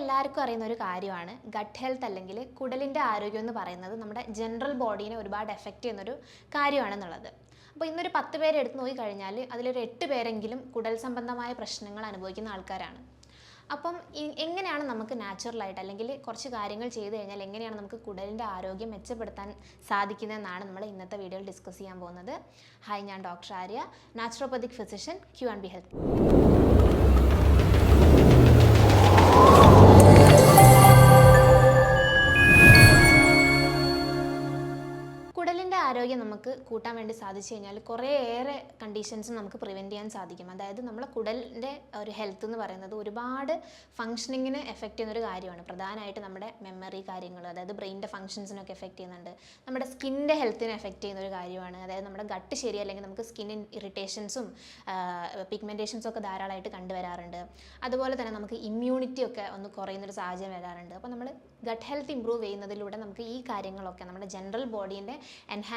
എല്ലാവർക്കും അറിയുന്ന ഒരു കാര്യമാണ്. ഗട്ട് ഹെൽത്ത് അല്ലെങ്കിൽ കുടലിന്റെ ആരോഗ്യം എന്ന് പറയുന്നത് നമ്മുടെ ജനറൽ ബോഡീനെ ഒരുപാട് എഫക്റ്റ് ചെയ്യുന്നൊരു കാര്യമാണെന്നുള്ളത്. അപ്പോൾ ഇന്നൊരു പത്ത് പേരെ എടുത്ത് നോക്കിക്കഴിഞ്ഞാൽ അതിലൊരു എട്ട് പേരെങ്കിലും കുടൽ സംബന്ധമായ പ്രശ്നങ്ങൾ അനുഭവിക്കുന്ന ആൾക്കാരാണ്. അപ്പം എങ്ങനെയാണ് നമുക്ക് നാച്ചുറലായിട്ട് അല്ലെങ്കിൽ കുറച്ച് കാര്യങ്ങൾ ചെയ്തു കഴിഞ്ഞാൽ എങ്ങനെയാണ് നമുക്ക് കുടലിന്റെ ആരോഗ്യം മെച്ചപ്പെടുത്താൻ സാധിക്കുന്നതെന്നാണ് നമ്മൾ ഇന്നത്തെ വീഡിയോയിൽ ഡിസ്കസ് ചെയ്യാൻ പോകുന്നത്. ഹായ് ഞാൻ doctor Arya naturopathic physician Q and B health ആരോഗ്യം നമുക്ക് കൂട്ടാൻ വേണ്ടി സാധിച്ചു കഴിഞ്ഞാൽ കുറേയേറെ കണ്ടീഷൻസ് നമുക്ക് പ്രിവെന്റ് ചെയ്യാൻ സാധിക്കും. അതായത് നമ്മളെ കുടലിന്റെ ഒരു ഹെൽത്ത് എന്ന് പറയുന്നത് ഒരുപാട് ഫങ്ഷനിങ്ങിന് എഫക്റ്റ് ചെയ്യുന്ന ഒരു കാര്യമാണ്. പ്രധാനമായിട്ട് നമ്മുടെ മെമ്മറി കാര്യങ്ങൾ അതായത് ബ്രെയിനിന്റെ ഫങ്ഷൻസിനൊക്കെ എഫക്റ്റ് ചെയ്യുന്നുണ്ട്. നമ്മുടെ സ്കിന്നിന്റെ ഹെൽത്തിനെ എഫക്റ്റ് ചെയ്യുന്ന ഒരു കാര്യമാണ്. അതായത് നമ്മുടെ ഗട്ട് ശരിയല്ലെങ്കിൽ നമുക്ക് സ്കിന്നിൻ ഇറിറ്റേഷൻസും പിഗ്മെന്റേഷൻസും ഒക്കെ ധാരാളമായിട്ട് കണ്ടുവരാറുണ്ട്. അതുപോലെ തന്നെ നമുക്ക് ഇമ്മ്യൂണിറ്റി ഒക്കെ ഒന്ന് കുറയുന്നൊരു സാഹചര്യം വരാറുണ്ട്. അപ്പോൾ നമ്മൾ ഗട്ട് ഹെൽത്ത് ഇമ്പ്രൂവ് ചെയ്യുന്നതിലൂടെ നമുക്ക് ഈ കാര്യങ്ങളൊക്കെ നമ്മുടെ ജനറൽ ബോഡീന്റെ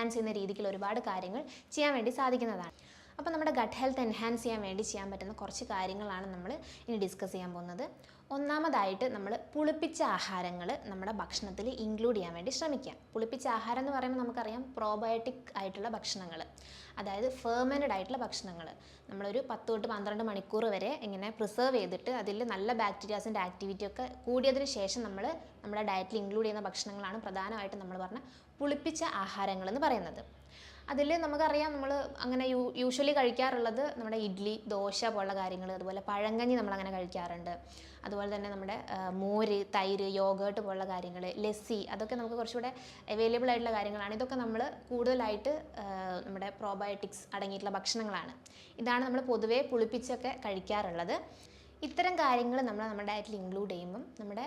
എൻഹാൻസ് ചെയ്യുന്ന രീതിയിൽ ഒരുപാട് കാര്യങ്ങൾ ചെയ്യാൻ വേണ്ടി സാധിക്കുന്നതാണ്. അപ്പോൾ നമ്മുടെ ഗട്ട് ഹെൽത്ത് എൻഹാൻസ് ചെയ്യാൻ വേണ്ടി ചെയ്യാൻ പറ്റുന്ന കുറച്ച് കാര്യങ്ങളാണ് നമ്മൾ ഇനി ഡിസ്കസ് ചെയ്യാൻ പോകുന്നത്. ഒന്നാമതായിട്ട് നമ്മൾ പുളിപ്പിച്ച ആഹാരങ്ങൾ നമ്മുടെ ഭക്ഷണത്തിൽ ഇൻക്ലൂഡ് ചെയ്യാൻ വേണ്ടി ശ്രമിക്കുക പുളിപ്പിച്ച ആഹാരം എന്ന് പറയുമ്പോൾ നമുക്കറിയാം പ്രോബയോട്ടിക് ആയിട്ടുള്ള ഭക്ഷണങ്ങൾ അതായത് ഫെർമന്റഡ് ആയിട്ടുള്ള ഭക്ഷണങ്ങൾ നമ്മളൊരു പത്ത് തൊട്ട് പന്ത്രണ്ട് മണിക്കൂർ വരെ ഇങ്ങനെ പ്രിസർവ് ചെയ്തിട്ട് അതിൽ നല്ല ബാക്ടീരിയാസിന്റെ ആക്ടിവിറ്റി ഒക്കെ കൂടിയതിന് ശേഷം നമ്മൾ നമ്മുടെ ഡയറ്റിൽ ഇൻക്ലൂഡ് ചെയ്യുന്ന ഭക്ഷണങ്ങളാണ് പ്രധാനമായിട്ടും നമ്മൾ പറഞ്ഞ പുളിപ്പിച്ച ആഹാരങ്ങൾ എന്ന് പറയുന്നത്. അതിൽ നമുക്കറിയാം നമ്മൾ അങ്ങനെ യൂ യൂഷ്വലി കഴിക്കാറുള്ളത് നമ്മുടെ ഇഡ്ഡലി ദോശ പോലുള്ള കാര്യങ്ങൾ അതുപോലെ പഴങ്കഞ്ഞി നമ്മളങ്ങനെ കഴിക്കാറുണ്ട്. അതുപോലെ തന്നെ നമ്മുടെ മോര് തൈര് യോഗേർട്ട് പോലുള്ള കാര്യങ്ങൾ ലസ്സി അതൊക്കെ നമുക്ക് കുറച്ചുകൂടെ അവൈലബിൾ ആയിട്ടുള്ള കാര്യങ്ങളാണ്. ഇതൊക്കെ നമ്മൾ കൂടുതലായിട്ട് നമ്മുടെ പ്രോബയോട്ടിക്സ് അടങ്ങിയിട്ടുള്ള ഭക്ഷണങ്ങളാണ്. ഇതാണ് നമ്മൾ പൊതുവേ പുളിപ്പിച്ചൊക്കെ കഴിക്കാറുള്ളത്. ഇത്തരം കാര്യങ്ങൾ നമ്മൾ നമ്മുടെ ഡയറ്റിൽ ഇൻക്ലൂഡ് ചെയ്യുമ്പം നമ്മുടെ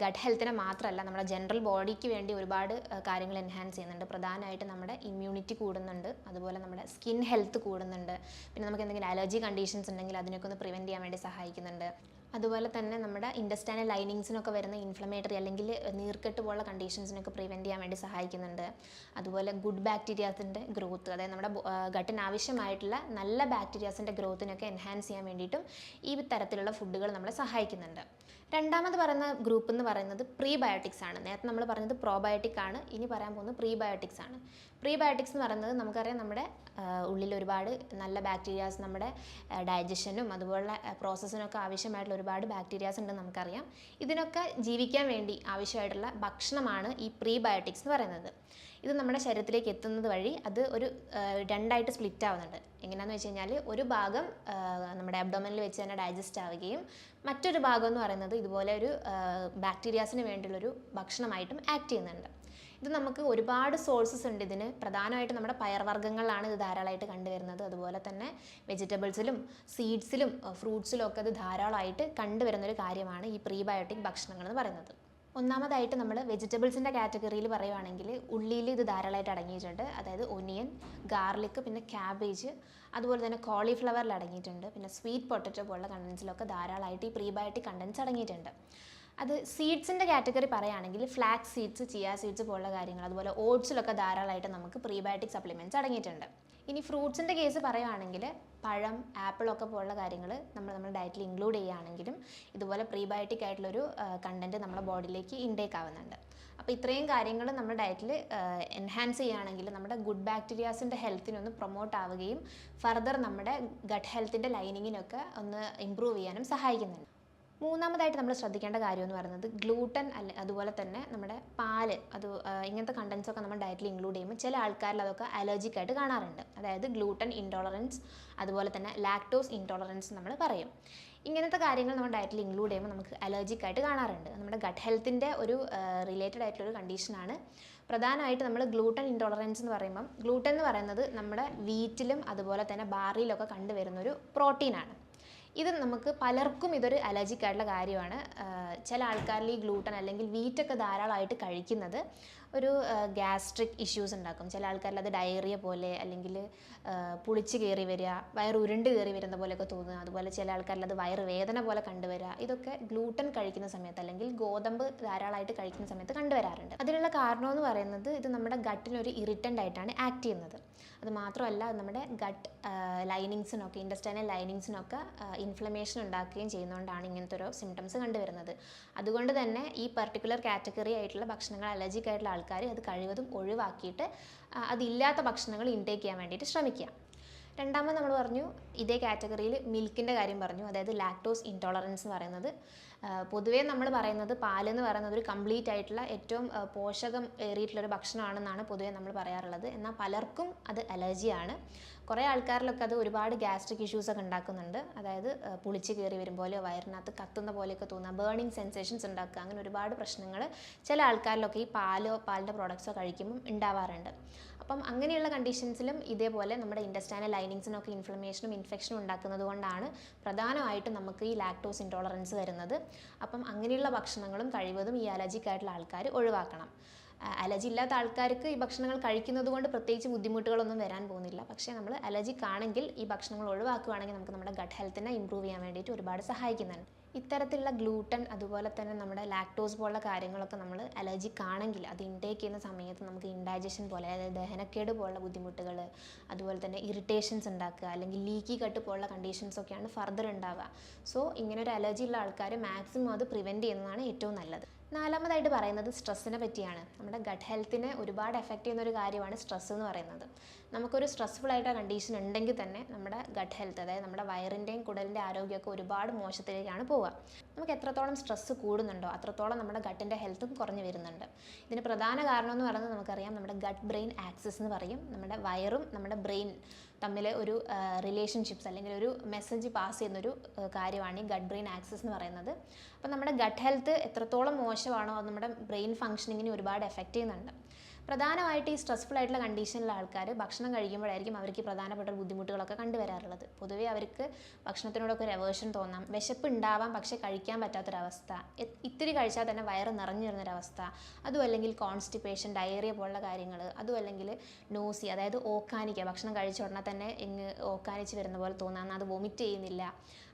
ഗട്ട് ഹെൽത്തിനെ മാത്രമല്ല നമ്മുടെ ജനറൽ ബോഡിക്ക് വേണ്ടി ഒരുപാട് കാര്യങ്ങൾ എൻഹാൻസ് ചെയ്യുന്നുണ്ട്. പ്രധാനമായിട്ട് നമ്മുടെ ഇമ്മ്യൂണിറ്റി കൂടുന്നുണ്ട്. അതുപോലെ നമ്മുടെ സ്കിൻ ഹെൽത്ത് കൂടുന്നുണ്ട്. പിന്നെ നമുക്ക് എന്തെങ്കിലും അലർജി കണ്ടീഷൻസ് ഉണ്ടെങ്കിൽ അതിനൊക്കെ ഒന്ന് പ്രിവെന്റ് ചെയ്യാൻ വേണ്ടി സഹായിക്കുന്നുണ്ട്. അതുപോലെ തന്നെ നമ്മുടെ ഇൻഡസ്റ്റൈനൽ ലൈനിങ്സിനൊക്കെ വരുന്ന ഇൻഫ്ലമേറ്ററി അല്ലെങ്കിൽ നീർക്കെട്ട് പോലുള്ള കണ്ടീഷൻസിനൊക്കെ പ്രിവെന്റ് ചെയ്യാൻ വേണ്ടി സഹായിക്കുന്നുണ്ട്. അതുപോലെ ഗുഡ് ബാക്ടീരിയാസിന്റെ ഗ്രോത്ത് അതായത് നമ്മുടെ ഗട്ടിന് ആവശ്യമായിട്ടുള്ള നല്ല ബാക്ടീരിയാസിന്റെ ഗ്രോത്തിനൊക്കെ എൻഹാൻസ് ചെയ്യാൻ വേണ്ടിയിട്ടും ഈ തരത്തിലുള്ള ഫുഡുകൾ നമ്മളെ സഹായിക്കുന്നുണ്ട്. രണ്ടാമത് പറയുന്ന ഗ്രൂപ്പ് എന്ന് പറയുന്നത് പ്രീബയോട്ടിക്സ് ആണ്. നേരത്തെ നമ്മൾ പറഞ്ഞത് പ്രോബയോട്ടിക് ആണ്. ഇനി പറയാൻ പോകുന്നത് പ്രീബയോട്ടിക്സ് ആണ്. പ്രീബയോട്ടിക്സ് എന്ന് പറയുന്നത് നമുക്കറിയാം നമ്മുടെ ഉള്ളിൽ ഒരുപാട് നല്ല ബാക്ടീരിയാസ് നമ്മുടെ ഡൈജഷനും അതുപോലുള്ള പ്രോസസ്സിനൊക്കെ ആവശ്യമായിട്ടുള്ള ഒരുപാട് ബാക്ടീരിയാസ് ഉണ്ടെന്ന് നമുക്കറിയാം. ഇതിനൊക്കെ ജീവിക്കാൻ വേണ്ടി ആവശ്യമായിട്ടുള്ള ഭക്ഷണമാണ് ഈ പ്രീബയോട്ടിക്സ് എന്ന് പറയുന്നത്. ഇത് നമ്മുടെ ശരീരത്തിലേക്ക് എത്തുന്നത് വഴി അത് ഒരു രണ്ടായിട്ട് സ്പ്ലിറ്റ് ആവുന്നുണ്ട്. എങ്ങനെയാണെന്ന് വെച്ച് കഴിഞ്ഞാൽ ഒരു ഭാഗം നമ്മുടെ അബ്ഡോമനിൽ വെച്ച് തന്നെ ഡൈജസ്റ്റ് ആവുകയും മറ്റൊരു ഭാഗം എന്ന് പറയുന്നത് ഇതുപോലെ ഒരു ബാക്ടീരിയാസിന് വേണ്ടിയുള്ളൊരു ഭക്ഷണമായിട്ടും ആക്ട് ചെയ്യുന്നുണ്ട്. ഇത് നമുക്ക് ഒരുപാട് സോഴ്സസ് ഉണ്ട്. ഇതിന് പ്രധാനമായിട്ട് നമ്മുടെ പയർവർഗങ്ങളിലാണ് ഇത് ധാരാളമായിട്ട് കണ്ടുവരുന്നത്. അതുപോലെ തന്നെ വെജിറ്റബിൾസിലും സീഡ്സിലും ഫ്രൂട്ട്സിലും ഒക്കെ ഇത് ധാരാളമായിട്ട് കണ്ടുവരുന്നൊരു കാര്യമാണ് ഈ പ്രീബയോട്ടിക് ഭക്ഷണങ്ങൾ എന്ന് പറയുന്നത്. ഒന്നാമതായിട്ട് നമ്മൾ വെജിറ്റബിൾസിന്റെ കാറ്റഗറിയിൽ പറയുവാണെങ്കിൽ ഉള്ളിയിൽ ഇത് ധാരാളമായിട്ട് അടങ്ങിയിട്ടുണ്ട്. അതായത് ഒനിയൻ ഗാർലിക് പിന്നെ ക്യാബേജ് അതുപോലെ തന്നെ കോളിഫ്ലവറിൽ അടങ്ങിയിട്ടുണ്ട്. പിന്നെ സ്വീറ്റ് പൊട്ടറ്റോ പോലുള്ള കണ്ടൻസിലൊക്കെ ധാരാളമായിട്ട് ഈ പ്രീബയോട്ടിക് കണ്ടൻസ് അടങ്ങിയിട്ടുണ്ട്. അത് സീഡ്സിന്റെ കാറ്റഗറി പറയുകയാണെങ്കിൽ ഫ്ലാക്സ് സീഡ്സ് ചിയാ സീഡ്സ് പോലുള്ള കാര്യങ്ങൾ അതുപോലെ ഓട്സിലൊക്കെ ധാരാളമായിട്ട് നമുക്ക് പ്രീബയോട്ടിക് സപ്ലിമെന്റ്സ് അടങ്ങിയിട്ടുണ്ട്. ഇനി ഫ്രൂട്ട്സിന്റെ കേസ് പറയുകയാണെങ്കിൽ പഴം ആപ്പിളൊക്കെ പോലുള്ള കാര്യങ്ങൾ നമ്മൾ നമ്മുടെ ഡയറ്റിൽ ഇൻക്ലൂഡ് ചെയ്യുകയാണെങ്കിലും ഇതുപോലെ പ്രീബയോട്ടിക് ആയിട്ടുള്ളൊരു കണ്ടന്റ് നമ്മുടെ ബോഡിയിലേക്ക് ഇൻടേക്ക് ആവുന്നുണ്ട്. അപ്പോൾ ഇത്രയും കാര്യങ്ങൾ നമ്മുടെ ഡയറ്റിൽ എൻഹാൻസ് ചെയ്യുകയാണെങ്കിൽ നമ്മുടെ ഗുഡ് ബാക്ടീരിയാസിന്റെ ഹെൽത്തിനൊന്ന് പ്രൊമോട്ട് ആവുകയും ഫർദർ നമ്മുടെ ഗട്ട് ഹെൽത്തിന്റെ ലൈനിങ്ങിനൊക്കെ ഒന്ന് ഇമ്പ്രൂവ് ചെയ്യാനും സഹായിക്കുന്നുണ്ട്. മൂന്നാമതായിട്ട് നമ്മൾ ശ്രദ്ധിക്കേണ്ട കാര്യം എന്ന് പറയുന്നത് ഗ്ലൂട്ടൻ അല്ല അതുപോലെ തന്നെ നമ്മുടെ പാൽ അത് ഇങ്ങനത്തെ കണ്ടൻസ് ഒക്കെ നമ്മൾ ഡയറ്റിൽ ഇൻക്ലൂഡ് ചെയ്യുമ്പോൾ ചില ആൾക്കാരിൽ അതൊക്കെ അലർജിക് ആയിട്ട് കാണാറുണ്ട്. അതായത് ഗ്ലൂട്ടൻ ഇൻടോളറൻസ് അതുപോലെ തന്നെ ലാക്ടോസ് ഇൻടോളറൻസ് നമ്മൾ പറയും. ഇങ്ങനത്തെ കാര്യങ്ങൾ നമ്മൾ ഡയറ്റിൽ ഇൻക്ലൂഡ് ചെയ്യുമ്പോൾ നമുക്ക് അലർജിക് ആയിട്ട് കാണാറുണ്ട്. നമ്മുടെ ഗട്ട് ഹെൽത്തിന്റെ ഒരു റിലേറ്റഡ് ആയിട്ടുള്ള ഒരു കണ്ടീഷനാണ് പ്രധാനമായിട്ട് നമ്മൾ ഗ്ലൂട്ടൻ ഇൻടോളറൻസ് എന്ന് പറയുമ്പം ഗ്ലൂട്ടൻ എന്ന് പറയുന്നത് നമ്മുടെ വീറ്റിലും അതുപോലെ തന്നെ ബാറിയിലൊക്കെ കണ്ടുവരുന്ന ഒരു പ്രോട്ടീനാണ് ഇത് നമുക്ക് പലർക്കും ഇതൊരു അലർജിക് ആയിട്ടുള്ള കാര്യമാണ് ചില ആൾക്കാരിൽ ഈ ഗ്ലൂട്ടൻ അല്ലെങ്കിൽ വീറ്റൊക്കെ ധാരാളമായിട്ട് കഴിക്കുന്നത്. ഒരു ഗ്യാസ്ട്രിക് ഇഷ്യൂസ് ഉണ്ടാക്കും. ചില ആൾക്കാരിൽ അത് ഡയറിയ പോലെ അല്ലെങ്കിൽ പുളിച്ച് കയറി വരിക വയറ് ഉരുണ്ട് കയറി വരുന്ന പോലെയൊക്കെ തോന്നുക. അതുപോലെ ചില ആൾക്കാരിൽ അത് വയറ് വേദന പോലെ കണ്ടുവരിക ഇതൊക്കെ ഗ്ലൂട്ടൻ കഴിക്കുന്ന സമയത്ത് അല്ലെങ്കിൽ ഗോതമ്പ് ധാരാളമായിട്ട് കഴിക്കുന്ന സമയത്ത് കണ്ടുവരാറുണ്ട് അതിനുള്ള കാരണം എന്ന് പറയുന്നത് ഇത് നമ്മുടെ ഗട്ടിനൊരു ഇറിറ്റന്റ് ആയിട്ടാണ് ആക്ട് ചെയ്യുന്നത്. അത് മാത്രമല്ല നമ്മുടെ ഗട്ട് ലൈനിങ്സിനൊക്കെ ഇൻഡസ്റ്റൈനൽ ലൈനിങ്സിനൊക്കെ ഇൻഫ്ലമേഷൻ ഉണ്ടാക്കുകയും ചെയ്യുന്നതുകൊണ്ടാണ് ഇങ്ങനത്തെ ഒരു സിംറ്റംസ് കണ്ടുവരുന്നത് അതുകൊണ്ട് തന്നെ ഈ പർട്ടിക്കുലർ കാറ്റഗറി ആയിട്ടുള്ള ഭക്ഷണങ്ങൾ അലർജിക്കായിട്ടുള്ള ആൾക്കാർ അത് കഴിവതും ഒഴിവാക്കിയിട്ട് അതില്ലാത്ത ഭക്ഷണങ്ങൾ ഇൻടേക്ക് ചെയ്യാൻ വേണ്ടിയിട്ട് ശ്രമിക്കുക. രണ്ടാമത് നമ്മൾ പറഞ്ഞു ഇതേ കാറ്റഗറിയിൽ മിൽക്കിന്റെ കാര്യം പറഞ്ഞു. അതായത് ലാക്ടോസ് ഇൻടോളറൻസ് എന്ന് പറയുന്നത്. പൊതുവേ നമ്മൾ പറയുന്നത് പാൽ എന്ന് പറയുന്നത് ഒരു കംപ്ലീറ്റ് ആയിട്ടുള്ള ഏറ്റവും പോഷകം ഏറിയിട്ടുള്ളൊരു ഭക്ഷണമാണെന്നാണ് പൊതുവേ നമ്മൾ പറയാറുള്ളത്. എന്നാൽ പലർക്കും അത് അലർജിയാണ് കുറേ ആൾക്കാരിലൊക്കെ അത് ഒരുപാട് ഗ്യാസ്ട്രിക് ഇഷ്യൂസ് ഒക്കെ ഉണ്ടാക്കുന്നുണ്ട്. അതായത് പുളിച്ച് കയറി പോലെ വയറിനകത്ത് കത്തുന്ന പോലെയൊക്കെ തോന്നുക ബേണിംഗ് സെൻസേഷൻസ് ഉണ്ടാക്കുക അങ്ങനെ ഒരുപാട് പ്രശ്നങ്ങൾ ചില ആൾക്കാരിലൊക്കെ ഈ പാലോ പാലിന്റെ പ്രോഡക്ട്സോ കഴിക്കുമ്പം ഉണ്ടാവാറുണ്ട്. അപ്പം അങ്ങനെയുള്ള കണ്ടീഷൻസിലും ഇതേപോലെ നമ്മുടെ ഇൻഡസ്റ്റൈനൽ ലൈനിങ്സിനൊക്കെ ഇൻഫ്ലമേഷനും ഇൻഫെക്ഷനും ഉണ്ടാക്കുന്നത് കൊണ്ടാണ് പ്രധാനമായിട്ടും നമുക്ക് ഈ ലാക്ടോസ് ഇൻടോളറൻസ് വരുന്നത്. അപ്പം അങ്ങനെയുള്ള ഭക്ഷണങ്ങളും കഴിവതും ഈ അലർജിക്കായിട്ടുള്ള ആൾക്കാർ ഒഴിവാക്കണം. അലർജി ഇല്ലാത്ത ആൾക്കാർക്ക് ഈ ഭക്ഷണങ്ങൾ കഴിക്കുന്നത് കൊണ്ട് പ്രത്യേകിച്ച് ബുദ്ധിമുട്ടുകളൊന്നും വരാൻ പോകുന്നില്ല. പക്ഷേ നമ്മൾ അലർജി കാണെങ്കിൽ ഈ ഭക്ഷണങ്ങൾ ഒഴിവാക്കുകയാണെങ്കിൽ നമുക്ക് നമ്മുടെ ഗട്ട് ഹെൽത്തിനെ ഇമ്പ്രൂവ് ചെയ്യാൻ വേണ്ടിയിട്ട് ഒരുപാട് സഹായിക്കുന്നുണ്ട് ഇത്തരത്തിലുള്ള ഗ്ലൂട്ടൻ അതുപോലെ തന്നെ നമ്മുടെ ലാക്ടോസ് പോലുള്ള കാര്യങ്ങളൊക്കെ നമ്മൾ അലർജി കാണെങ്കിൽ അത് ഇൻടേക്ക് ചെയ്യുന്ന സമയത്ത് നമുക്ക് ഇൻഡൈജഷൻ പോലെ അതായത് ദഹനക്കേട് പോലുള്ള ബുദ്ധിമുട്ടുകൾ അതുപോലെ തന്നെ ഇറിറ്റേഷൻസ് ഉണ്ടാക്കുക അല്ലെങ്കിൽ ലീക്കി കട്ട് പോലുള്ള കണ്ടീഷൻസ് ഒക്കെയാണ് ഫർദർ ഉണ്ടാവുക. സോ ഇങ്ങനെ ഒരു അലർജി ഉള്ള ആൾക്കാർ മാക്സിമം അത് പ്രിവെന്റ് ചെയ്യുന്നതാണ് ഏറ്റവും നല്ലത്. നാലാമതായിട്ട് പറയുന്നത് സ്ട്രെസ്സിനെ പറ്റിയാണ്. നമ്മുടെ ഗട്ട് ഹെൽത്തിനെ ഒരുപാട് എഫക്റ്റ് ചെയ്യുന്ന ഒരു കാര്യമാണ് സ്ട്രെസ് എന്ന് പറയുന്നത്. നമുക്കൊരു സ്ട്രെസ്ഫുൾ ആയിട്ട് കണ്ടീഷൻ ഉണ്ടെങ്കിൽ തന്നെ നമ്മുടെ ഗട്ട് ഹെൽത്ത് അതായത് നമ്മുടെ വയറിന്റെയും കുടലിന്റെ ആരോഗ്യമൊക്കെ ഒരുപാട് മോശത്തിലേക്കാണ് പോവുക. നമുക്ക് എത്രത്തോളം സ്ട്രെസ്സ് കൂടുന്നുണ്ടോ അത്രത്തോളം നമ്മുടെ ഗട്ടിന്റെ ഹെൽത്തും കുറഞ്ഞു വരുന്നുണ്ട്. ഇതിന് പ്രധാന കാരണം എന്ന് പറയുന്നത് നമുക്കറിയാം നമ്മുടെ ഗട്ട് ബ്രെയിൻ ആക്സസ് എന്ന് പറയും. നമ്മുടെ വയറും നമ്മുടെ ബ്രെയിൻ തമ്മിൽ ഒരു റിലേഷൻഷിപ്സ് അല്ലെങ്കിൽ ഒരു മെസ്സേജ് പാസ് ചെയ്യുന്നൊരു കാര്യമാണ് ഈ ഗഡ് ബ്രെയിൻ ആക്സസ് എന്ന് പറയുന്നത്. അപ്പോൾ നമ്മുടെ ഗഡ് ഹെൽത്ത് എത്രത്തോളം മോശമാണോ അത് നമ്മുടെ ബ്രെയിൻ ഫങ്ഷനിങ്ങിനെ ഒരുപാട് എഫക്റ്റ് ചെയ്യുന്നുണ്ട്. പ്രധാനമായിട്ട് ഈ സ്ട്രെസ്ഫുൾ ആയിട്ടുള്ള കണ്ടീഷനിലുള്ള ആൾക്കാർ ഭക്ഷണം കഴിക്കുമ്പോഴായിരിക്കും അവർക്ക് പ്രധാനപ്പെട്ട ബുദ്ധിമുട്ടുകളൊക്കെ കണ്ടുവരാറുള്ളത് പൊതുവേ അവർക്ക് ഭക്ഷണത്തിനോടൊക്കെ ഒരു അവേർഷൻ തോന്നാം. വിശപ്പ് ഉണ്ടാവാം പക്ഷേ കഴിക്കാൻ പറ്റാത്തൊരവസ്ഥ. ഇത്തിരി കഴിച്ചാൽ തന്നെ വയറ് നിറഞ്ഞു വരുന്നൊരവസ്ഥ. അതും അല്ലെങ്കിൽ കോൺസ്റ്റിപ്പേഷൻ ഡയറിയ പോലുള്ള കാര്യങ്ങൾ അതും അല്ലെങ്കിൽ നോസി അതായത് ഓക്കാനിക്കുക ഭക്ഷണം കഴിച്ച ഉടനെ തന്നെ ഇങ്ങ് ഓക്കാനിച്ച് വരുന്ന പോലെ തോന്നാം. അത് വൊമിറ്റ് ചെയ്യുന്നില്ല.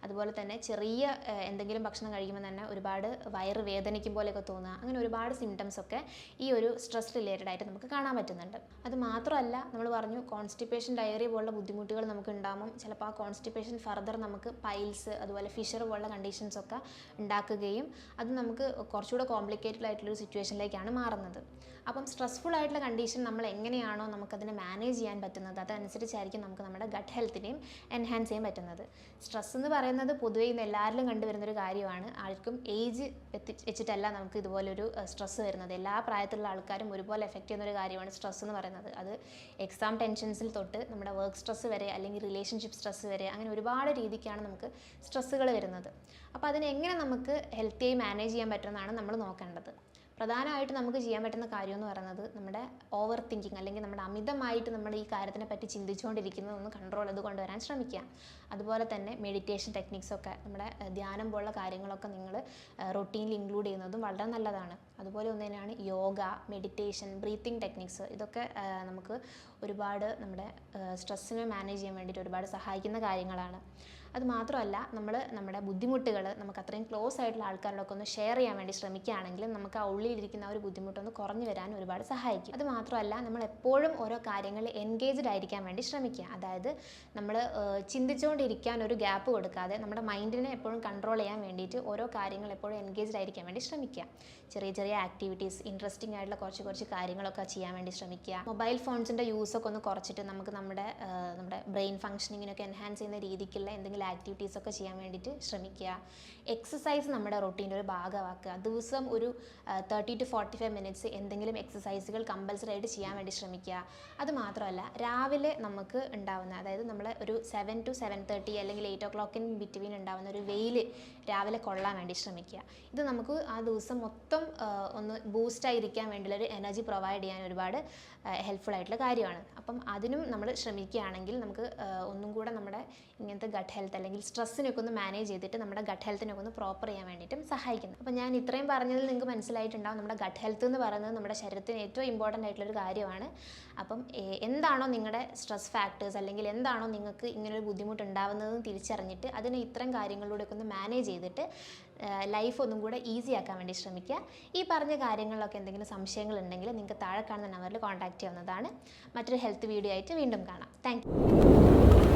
അതുപോലെ തന്നെ ചെറിയ എന്തെങ്കിലും ഭക്ഷണം കഴിക്കുമ്പോൾ തന്നെ ഒരുപാട് വയറ് വേദനിക്കും പോലെയൊക്കെ തോന്നുക. അങ്ങനെ ഒരുപാട് സിംറ്റംസ് ഒക്കെ ഈ ഒരു സ്ട്രെസ് റിലേറ്റഡ് ആയിട്ട് നമുക്ക് കാണാൻ പറ്റുന്നുണ്ട്. അത് മാത്രമല്ല നമ്മൾ പറഞ്ഞു കോൺസ്റ്റിപ്പേഷൻ ഡയറി പോലുള്ള ബുദ്ധിമുട്ടുകൾ നമുക്ക് ഉണ്ടാകും ചിലപ്പോൾ ആ കോൺസ്റ്റിപ്പേഷൻ ഫർദർ നമുക്ക് പൈൽസ് അതുപോലെ ഫിഷർ പോലുള്ള കണ്ടീഷൻസ് ഒക്കെ ഉണ്ടാക്കുകയും അത് നമുക്ക് കുറച്ചുകൂടെ കോംപ്ലിക്കേറ്റഡ് ആയിട്ടുള്ള ഒരു സിറ്റുവേഷനിലേക്കാണ് മാറുന്നത്. അപ്പം സ്ട്രെസ്ഫുൾ ആയിട്ടുള്ള കണ്ടീഷൻ നമ്മൾ എങ്ങനെയാണോ നമുക്കതിനെ മാനേജ് ചെയ്യാൻ പറ്റുന്നത് അതനുസരിച്ചായിരിക്കും നമുക്ക് നമ്മുടെ ഗട്ട് ഹെൽത്തിനെയും എൻഹാൻസ് ചെയ്യാൻ പറ്റുന്നത്. സ്ട്രെസ് എന്ന് പറയുന്നത് പൊതുവേ ഇന്ന് എല്ലാവരിലും കണ്ടുവരുന്നൊരു കാര്യമാണ്. ആൾക്കും ഏജ് എത്തി വെച്ചിട്ടല്ല നമുക്ക് ഇതുപോലൊരു സ്ട്രെസ്സ് വരുന്നത്. എല്ലാ പ്രായത്തിലുള്ള ആൾക്കാരും ഒരുപോലെ എഫക്റ്റ് ചെയ്യുന്ന ഒരു കാര്യമാണ് സ്ട്രെസ്സ് എന്ന് പറയുന്നത്. അത് എക്സാം ടെൻഷൻസിൽ തൊട്ട് നമ്മുടെ വർക്ക് സ്ട്രെസ്സ് വരെ അല്ലെങ്കിൽ റിലേഷൻഷിപ്പ് സ്ട്രെസ്സ് വരെ അങ്ങനെ ഒരുപാട് രീതിക്കാണ് നമുക്ക് സ്ട്രെസ്സുകൾ വരുന്നത്. അപ്പോൾ അതിനെങ്ങനെ നമുക്ക് ഹെൽത്തിയായി മാനേജ് ചെയ്യാൻ പറ്റുമെന്നാണ് നമ്മൾ നോക്കേണ്ടത്. പ്രധാനമായിട്ട് നമുക്ക് ചെയ്യാൻ പറ്റുന്ന കാര്യം എന്ന് പറയുന്നത് നമ്മുടെ ഓവർ തിങ്കിങ് അല്ലെങ്കിൽ നമ്മുടെ അമിതമായിട്ട് നമ്മൾ ഈ കാര്യത്തിനെ പറ്റി ചിന്തിച്ചുകൊണ്ടിരിക്കുന്നത് ഒന്ന് കൺട്രോൾ ചെയ്ത് കൊണ്ടുവരാൻ ശ്രമിക്കുക. അതുപോലെ തന്നെ മെഡിറ്റേഷൻ ടെക്നിക്സൊക്കെ നമ്മുടെ ധ്യാനം പോലുള്ള കാര്യങ്ങളൊക്കെ നിങ്ങൾ റൊട്ടീനിൽ ഇൻക്ലൂഡ് ചെയ്യുന്നതും വളരെ നല്ലതാണ്. അതുപോലെ ഒന്ന് തന്നെയാണ് യോഗ മെഡിറ്റേഷൻ ബ്രീത്തിങ് ടെക്നിക്സ് ഇതൊക്കെ നമുക്ക് ഒരുപാട് നമ്മുടെ സ്ട്രെസ്സിനെ മാനേജ് ചെയ്യാൻ വേണ്ടിയിട്ട് ഒരുപാട് സഹായിക്കുന്ന കാര്യങ്ങളാണ്. അത് മാത്രമല്ല നമ്മൾ നമ്മുടെ ബുദ്ധിമുട്ടുകൾ നമുക്ക് അത്രയും ക്ലോസ് ആയിട്ടുള്ള ആൾക്കാരോടൊക്കെ ഒന്ന് ഷെയർ ചെയ്യാൻ വേണ്ടി ശ്രമിക്കുകയാണെങ്കിൽ നമുക്ക് ആ ഉള്ളിലിരിക്കുന്ന ഒരു ബുദ്ധിമുട്ടൊന്ന് കുറഞ്ഞു വരാൻ ഒരുപാട് സഹായിക്കും. അത് മാത്രമല്ല നമ്മൾ എപ്പോഴും ഓരോ കാര്യങ്ങളിൽ എൻഗേജ്ഡ് ആയിരിക്കാൻ വേണ്ടി ശ്രമിക്കുക. അതായത് നമ്മൾ ചിന്തിച്ചുകൊണ്ടിരിക്കാൻ ഒരു ഗ്യാപ്പ് കൊടുക്കാതെ നമ്മുടെ മൈൻഡിനെ എപ്പോഴും കൺട്രോൾ ചെയ്യാൻ വേണ്ടിയിട്ട് ഓരോ കാര്യങ്ങൾ എപ്പോഴും എൻഗേജ്ഡ് ആയിരിക്കാൻ വേണ്ടി ശ്രമിക്കുക. ചെറിയ ചെറിയ ആക്ടിവിറ്റീസ് ഇൻട്രസ്റ്റിംഗ് ആയിട്ടുള്ള കുറച്ച് കുറച്ച് കാര്യങ്ങളൊക്കെ ചെയ്യാൻ വേണ്ടി ശ്രമിക്കുക. മൊബൈൽ ഫോൺസിന്റെ യൂസൊക്കെ ഒന്ന് കുറച്ചിട്ട് നമുക്ക് നമ്മുടെ നമ്മുടെ ബ്രെയിൻ ഫങ്ഷനിങ്ങിനൊക്കെ എൻഹാൻസ് ചെയ്യുന്ന രീതിക്കുള്ള എന്തെങ്കിലും ആക്ടിവിറ്റീസ് ഒക്കെ ചെയ്യാൻ വേണ്ടിയിട്ട് ശ്രമിക്കുക. എക്സസൈസ് നമ്മുടെ റൊട്ടീന്റെ ഒരു ഭാഗമാക്കുക. ദിവസം ഒരു thirty to forty five minutes എന്തെങ്കിലും എക്സസൈസുകൾ കമ്പൽസറി ആയിട്ട് ചെയ്യാൻ വേണ്ടി ശ്രമിക്കുക. അതുമാത്രമല്ല രാവിലെ നമുക്ക് ഉണ്ടാവുന്ന അതായത് നമ്മൾ ഒരു സെവൻ ടു സെവൻ തേർട്ടി അല്ലെങ്കിൽ എയ്റ്റ് ഒ ക്ലോക്കിൻ ബിറ്റ്വീൻ ഉണ്ടാവുന്ന ഒരു വെയിൽ രാവിലെ കൊള്ളാൻ വേണ്ടി ശ്രമിക്കുക. ഇത് നമുക്ക് ആ ദിവസം മൊത്തം ഒന്ന് ബൂസ്റ്റായിരിക്കാൻ വേണ്ടിയുള്ള ഒരു എനർജി പ്രൊവൈഡ് ചെയ്യാൻ ഒരുപാട് ഹെൽപ്ഫുൾ ആയിട്ടുള്ള കാര്യമാണ്. അപ്പം അതിനും നമ്മൾ ശ്രമിക്കുകയാണെങ്കിൽ നമുക്ക് ഒന്നും കൂടെ നമ്മുടെ ഇങ്ങനത്തെ ഗട്ട് ഹെൽത്ത് അല്ലെങ്കിൽ സ്ട്രെസ്സിനൊക്കെ ഒന്ന് മാനേജ് ചെയ്തിട്ട് നമ്മുടെ ഗട്ട് ഹെൽത്തിനൊക്കെ ഒന്ന് പ്രോപ്പർ ചെയ്യാൻ വേണ്ടിയിട്ടും സഹായിക്കുന്നു. അപ്പോൾ ഞാൻ ഇത്രയും പറഞ്ഞതിൽ നിങ്ങൾക്ക് മനസ്സിലായിട്ടുണ്ടാവും നമ്മുടെ ഗട്ട് ഹെൽത്ത് എന്ന് പറയുന്നത് നമ്മുടെ ശരീരത്തിന് ഏറ്റവും ഇമ്പോർട്ടന്റ് ആയിട്ടുള്ളൊരു കാര്യമാണ്. അപ്പം എന്താണോ നിങ്ങളുടെ സ്ട്രെസ് ഫാക്ടേഴ്സ് അല്ലെങ്കിൽ എന്താണോ നിങ്ങൾക്ക് ഇങ്ങനൊരു ബുദ്ധിമുട്ട് ഉണ്ടാവുന്നതെന്ന് തിരിച്ചറിഞ്ഞിട്ട് അതിനെ ഇത്തരം കാര്യങ്ങളിലൂടെയൊക്കെ ഒന്ന് മാനേജ് ചെയ്തിട്ട് ലൈഫ് ഒന്നും കൂടെ ഈസി ആക്കാൻ വേണ്ടി ശ്രമിക്കുക. ഈ പറഞ്ഞ കാര്യങ്ങളിലൊക്കെ എന്തെങ്കിലും സംശയങ്ങൾ ഉണ്ടെങ്കിൽ നിങ്ങൾക്ക് താഴെ കാണുന്ന നമ്പറിൽ കോൺടാക്റ്റ് ചെയ്യാവുന്നതാണ്. മറ്റൊരു ഹെൽത്ത് വീഡിയോ ആയിട്ട് വീണ്ടും കാണാം. താങ്ക്